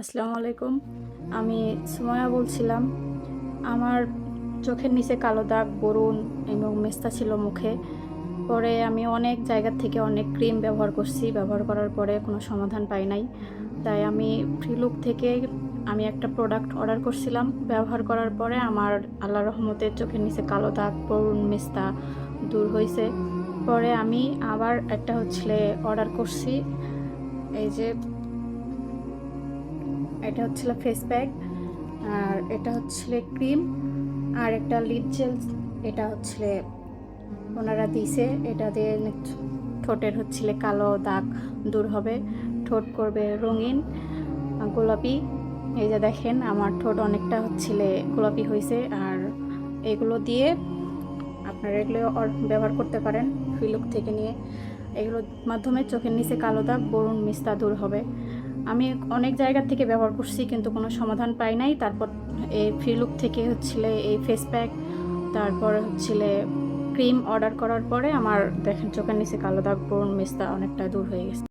আসসালামু আলাইকুম। আমি সুমায়া বলছিলাম, আমার চোখের নিচে কালো দাগ, বরুণ এবং মেস্তা ছিল মুখে। পরে আমি অনেক জায়গা থেকে অনেক ক্রিম ব্যবহার করছি, ব্যবহার করার পরে কোনো সমাধান পাই নাই। তাই আমি ফ্রিলুক থেকে আমি একটা প্রোডাক্ট অর্ডার করছিলাম। ব্যবহার করার পরে আমার আল্লাহ রহমতের চোখের নিচে কালো দাগ, বরুণ, মেস্তা দূর হয়েছে পরে আমি আবার একটা হচ্ছে অর্ডার করছি। এই যে এটা হচ্ছিল ফেস প্যাক আর এটা হচ্ছিল ক্রিম আর একটা লিপ জেল এটা হচ্ছিল ওনারা দিছে। এটা দিয়ে ঠোঁটের হচ্ছিল কালো দাগ দূর হবে। ঠোঁট করবে রঙিন গোলাপি। এই যে দেখেন, আমার ঠোঁট অনেকটা হচ্ছিল গোলাপি হয়েছে আর এগুলো দিয়ে আপনারা এগুলো ব্যবহার করতে পারেন ফিলুক থেকে নিয়ে। এগুলোর মাধ্যমে চোখের নিচে কালো দাগ, বরুণ মিস্তা দূর হবে। আমি অনেক জায়গা থেকে ব্যবহার করছি, কিন্তু কোনো সমাধান পাই নাই। তারপর এই ফ্রিলুক থেকে হচ্ছিলে এই ফেস প্যাক তারপর হচ্ছিলে ক্রিম অর্ডার করার পরে আমার দেখেন চোখের নিচে কালো দাগ বরুণ মিস্তা অনেকটা দূর হয়ে গেছে।